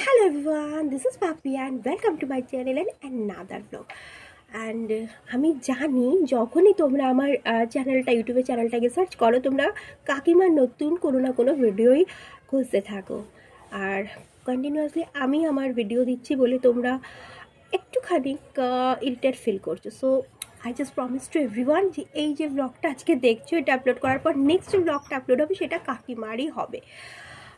Hello everyone, this is Papi and welcome to my channel and another vlog. And আমি জানি যখনই তোমরা আমার চ্যানেলটা ইউটিউবে চ্যানেলটাকে সার্চ করো তোমরা কাকিমার নতুন কোনো না কোনো ভিডিওই খুঁজতে থাকো। আর কন্টিনিউয়াসলি আমি আমার ভিডিও দিচ্ছি বলে তোমরা একটুখানি ইরিটেট ফিল করছ। So I just promise to everyone যে এই যে ব্লগটা আজকে দেখছ এটা আপলোড করার পর নেক্সট ব্লগটা আপলোড হবে সেটা কাকিমারই হবে।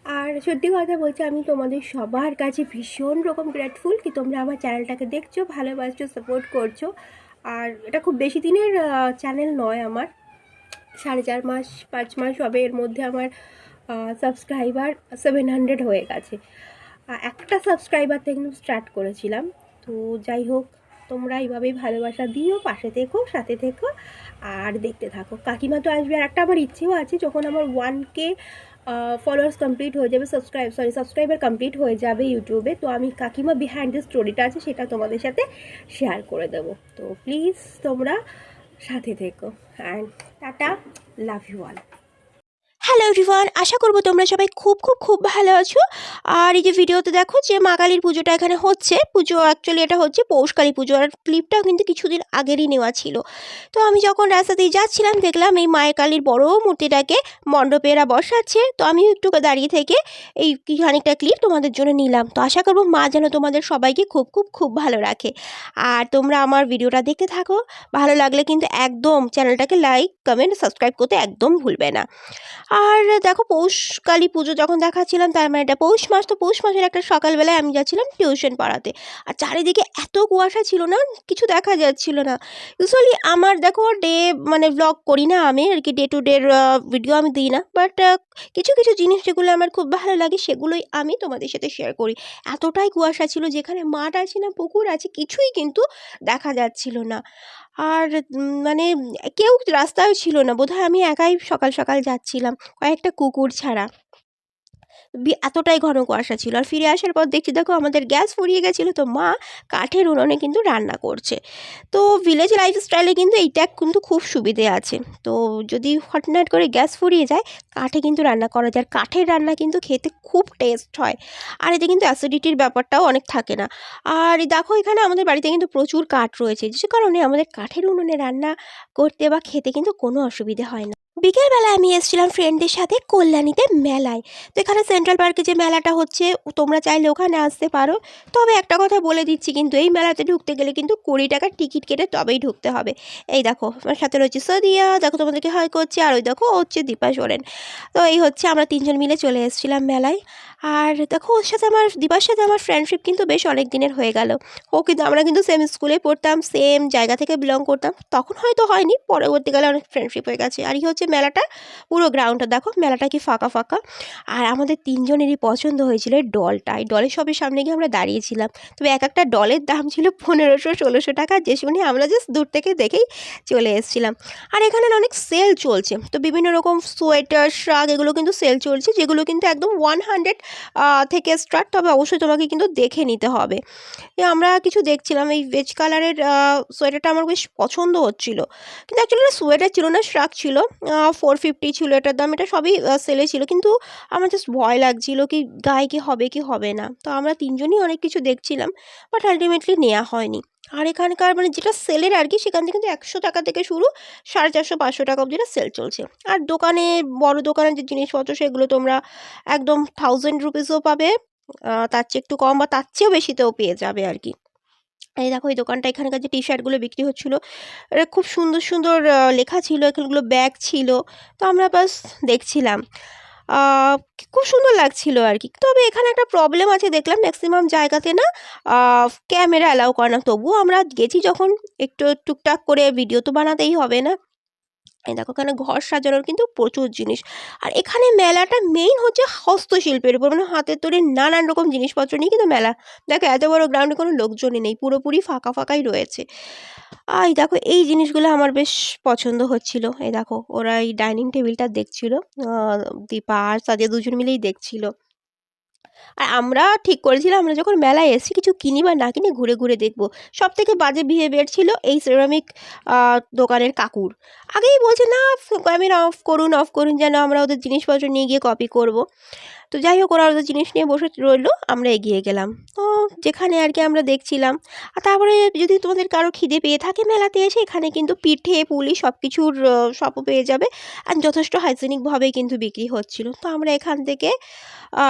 আর সত্যি কথা বলছি আমি তোমাদের সবার কাছে ভীষণ রকম গ্রেটফুল কি তোমরা আমার চ্যানেলটাকে দেখছ, ভালোবাসছো সাপোর্ট করছ। আর এটা খুব বেশি দিনের চ্যানেল নয় আমার। সাড়ে চার মাস, পাঁচ মাস হবে এর মধ্যে আমার সাবস্ক্রাইবার সেভেন হান্ড্রেড হয়ে গেছে। একটা সাবস্ক্রাইবার থেকে স্টার্ট করেছিলাম। তো যাই হোক তোমরা এইভাবেই ভালোবাসা দিও, পাশে থেকো, সাথে থেকো, আর দেখতে থাকো। কাকিমা তো আসবে, আর একটা আমার ইচ্ছেও আছে, যখন আমার ওয়ান কে ফলোয়ার্স কমপ্লিট হয়ে যাবে সাবস্ক্রাইব সরি সাবস্ক্রাইবার কমপ্লিট হয়ে যাবে ইউটিউবে তো আমি কাকিমা বিহাইন্ড দ্য স্টোরিটা আছে, সেটা তোমাদের সাথে শেয়ার করে দেবো। তো প্লিজ তোমরা সাথে থেকো and tata love you all hello everyone আশা করব তোমরা সবাই খুব খুব খুব ভালো আছো। আর এই যে ভিডিওতে দেখো যে মা কালীর পুজোটা এখানে হচ্ছে। পুজো অ্যাকচুয়ালি এটা হচ্ছে পৌষকালী পুজো। আর ক্লিপটাও কিন্তু কিছুদিন আগেরই নেওয়া ছিল। তো আমি যখন রাস্তা দিয়ে যাচ্ছিলাম, দেখলাম এই মায়ের কালীর বড় মূর্তিটাকে মণ্ডপেরা বসাচ্ছে। তো আমি একটু দাঁড়িয়ে থেকে এই খানিকটা ক্লিপ তোমাদের জন্য নিলাম। তো আশা করব মা যেন তোমাদের সবাইকে খুব খুব খুব ভালো রাখে। আর তোমরা আমার ভিডিওটা দেখতে থাকো। ভালো লাগলে কিন্তু একদম চ্যানেলটাকে লাইক কমেন্ট সাবস্ক্রাইব করতে একদম ভুলবে না। আর দেখো পৌষ কালী পুজো যখন দেখাচ্ছিলাম, তার মানে এটা পৌষ মাস। তো পৌষ মাসের একটা সকালবেলায় আমি যাচ্ছিলাম টিউশন পড়াতে। আর চারিদিকে এত কুয়াশা ছিল না, কিছু দেখা যাচ্ছিল না। ইউজুয়ালি আমার দেখো ডে মানে ব্লগ করি না আমি, আর কি ডে টু ডের ভিডিও আমি দিই না। বাট কিছু কিছু জিনিস যেগুলো আমার খুব ভালো লাগে, সেগুলোই আমি তোমাদের সাথে শেয়ার করি। এতটাই কুয়াশা ছিল যেখানে মাঠ আছে না, পুকুর আছে, কিছুই কিন্তু দেখা যাচ্ছিল না। আর মানে কেউ রাস্তায় ছিল না। বোধহয় আমি একাই সকাল সকাল যাচ্ছিলাম কয়েকটা কুকুর ছাড়া। এতটাই ঘন কুয়াশা ছিল। আর ফিরে আসার পর দেখছি, দেখো আমাদের গ্যাস ফুরিয়ে গেছিল। তো মা কাঠের উনুনে কিন্তু রান্না করছে। তো ভিলেজ লাইফস্টাইলে কিন্তু এইটা কিন্তু খুব সুবিধে আছে। তো যদি হটনাট করে গ্যাস ফুরিয়ে যায় কাঠে কিন্তু রান্না করা যায়। আর কাঠের রান্না কিন্তু খেতে খুব টেস্ট হয়। আর এতে কিন্তু অ্যাসিডিটির ব্যাপারটাও অনেক থাকে না। আর দেখো এখানে আমাদের বাড়িতে কিন্তু প্রচুর কাঠ রয়েছে। যে কারণে আমাদের কাঠের উনুনে রান্না করতে বা খেতে কিন্তু কোনো অসুবিধে হয় না। বিকেলবেলা আমি এসেছিলাম ফ্রেন্ডদের সাথে কল্যাণীতে মেলায়। তো এখানে সেন্ট্রাল পার্কে যে মেলাটা হচ্ছে, তোমরা চাইলে ওখানে আসতে পারো। তবে একটা কথা বলে দিচ্ছি, কিন্তু এই মেলাতে ঢুকতে গেলে কিন্তু কুড়ি টাকার টিকিট কেটে তবেই ঢুকতে হবে। এই দেখো, আমার সাথে রয়েছে সদিয়া, দেখো তোমাদেরকে হয় করছে। আর ওই দেখো হচ্ছে দীপা সোরেন। তো এই হচ্ছে আমরা তিনজন মিলে চলে এসেছিলাম মেলায়। আর দেখো, ওর সাথে আমার, দিবার সাথে আমার ফ্রেন্ডশিপ কিন্তু বেশ অনেক দিনের হয়ে গেল। ও কিন্তু, আমরা কিন্তু সেম স্কুলে পড়তাম সেম জায়গা থেকে বিলং করতাম। তখন হয়তো হয়নি, পরবর্তীকালে অনেক ফ্রেন্ডশিপ হয়ে গেছে। আর এই হচ্ছে মেলাটা, পুরো গ্রাউন্ডটা দেখো, মেলাটা কি ফাঁকা ফাঁকা। আর আমাদের তিনজনেরই পছন্দ হয়েছিল ডলটা এই ডলের সবের সামনে গিয়ে আমরা দাঁড়িয়েছিলাম। তবে এক একটা ডলের দাম ছিল পনেরোশো, ষোলোশো টাকা। যে শুনে, আমরা জাস্ট দূর থেকে দেখেই চলে এসেছিলাম। আর এখানে অনেক সেল চলছে। তো বিভিন্ন রকম সোয়েটার শ্রাগ এগুলো কিন্তু সেল চলছে, যেগুলো কিন্তু একদম ওয়ান হান্ড্রেড থেকে স্টার্ট তবে অবশ্যই তোমাকে কিন্তু দেখে নিতে হবে। আমরা কিছু দেখছিলাম, এই ভেজ কালারের সোয়েটারটা আমার বেশ পছন্দ হচ্ছিল। কিন্তু অ্যাকচুয়ালি এটা সোয়েটার ছিল না শ্রাগ ছিল ফোর ফিফটি ছিল এটার দাম, এটা সবই সেলে ছিল, কিন্তু আমার জাস্ট ভয় লাগছিল কি, গায়ে কি হবে কি হবে না। তো আমরা তিনজনই অনেক কিছু দেখছিলাম বাট আলটিমেটলি নেওয়া হয়নি। আর এখানকার মানে যেটা সেলের আর কি, সেখান থেকে কিন্তু একশো টাকা থেকে শুরু সাড়ে চারশো, পাঁচশো টাকা অবধি সেল চলছে। আর দোকানে, বড় দোকানের যে জিনিসপত্র, সেগুলো তোমরা একদম থাউজেন্ড রুপিসও পাবে। তার চেয়ে একটু কম বা তার চেয়েও বেশিতেও পেয়ে যাবে আর কি। এই দেখো, এই দোকানটা এখানকার যে টি শার্টগুলো বিক্রি হচ্ছিল, এটা খুব সুন্দর সুন্দর লেখা ছিল, এখানগুলো ব্যাগ ছিল। তো আমরা বাস দেখছিলাম। খুব সুন্দর লাগছিল আর কি। তবে এখানে একটা প্রবলেম আছে দেখলাম ম্যাক্সিমাম জায়গাতে না ক্যামেরা অ্যালাউ করে না। তবুও আমরা গেছি যখন একটু টুকটাক করে ভিডিও তো বানাতেই হবে না। এই দেখো এখানে ঘর সাজানোর কিন্তু প্রচুর জিনিস। আর এখানে মেলাটা মেইন হচ্ছে হস্তশিল্পের উপর। মানে হাতের তৈরি নানান রকম জিনিসপত্র নিয়ে কিন্তু মেলা। দেখো, এত বড় গ্রাউন্ডে কোনো লোকজনই নেই। পুরোপুরি ফাঁকা ফাঁকাই রয়েছে। আর দেখো, এই জিনিসগুলো আমার বেশ পছন্দ হচ্ছিল। এই দেখো, ওরা এই ডাইনিং টেবিলটা দেখছিল। দীপা আর সাদিয়া দুজন মিলেই দেখছিল। আর আমরা ঠিক করেছিলাম, আমরা যখন মেলায় এসেছি কিছু কিনি বা না কিনি ঘুরে ঘুরে দেখব। সব থেকে বাজে বিহেভিয়ার ছিল এই সেরামিক দোকানের কাকুর। আগেই বলছে, না ক্যামেরা অফ করুন অফ করুন, যেন আমরা ওদের জিনিসপত্র নিয়ে গিয়ে কপি করব। তো যাই হোক, ওরা ওদের জিনিস নিয়ে বসে রইল, আমরা এগিয়ে গেলাম। তো যেখানে আর কি আমরা দেখছিলাম। আর তারপরে যদি তোমাদের কারও খিদে পেয়ে থাকে মেলাতে এসে, এখানে কিন্তু পিঠে, পুলি সব কিছুর সবও পেয়ে যাবে। আর যথেষ্ট হাইজেনিকভাবে কিন্তু বিক্রি হচ্ছিল। তো আমরা এখান থেকে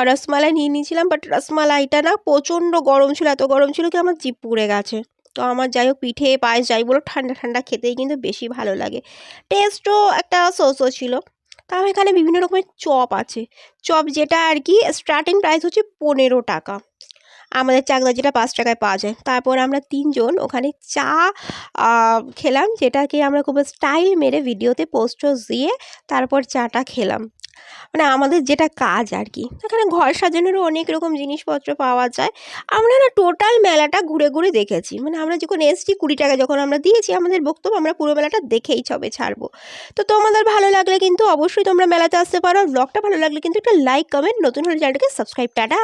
রসমালাই নিয়ে নিয়েছিলাম বাট রসমালাইটা না প্রচণ্ড গরম ছিল, এত গরম ছিল কি আমার জিপ পুড়ে গেছে। তো আমার যাই হোক, পিঠে, পায়েস যাই বলো, ঠান্ডা ঠান্ডা খেতেই কিন্তু বেশি ভালো লাগে। টেস্টও একটা সোসো ছিল। তাও এখানে বিভিন্ন রকমের চপ আছে। চপ যেটা আর কি স্টার্টিং প্রাইস হচ্ছে পনেরো টাকা। আমাদের চাকদা যেটা পাঁচ টাকায় পাওয়া যায়। তারপর আমরা তিনজন ওখানে চা খেলাম। যেটাকে আমরা খুব স্টাইল মেরে ভিডিওতে পোস্ট দিয়ে তারপর চাটা খেলাম। মানে আমাদের যেটা কাজ আর কি এখানে ঘর সাজানোরও অনেক রকম জিনিসপত্র পাওয়া যায়। আমরা না টোটাল মেলাটা ঘুরে ঘুরে দেখেছি। মানে আমরা যখন এসছি কুড়ি টাকা যখন আমরা দিয়েছি, আমাদের বক্তব্য আমরা পুরো মেলাটা দেখেই ছবে ছাড়বো। তো তোমাদের ভালো লাগলে কিন্তু অবশ্যই তোমরা মেলাতে আসতে পারো। আর ব্লগটা ভালো লাগলে কিন্তু একটা লাইক কমেন্ট নতুন হলে চ্যানেলটাকে সাবস্ক্রাইব টাটা!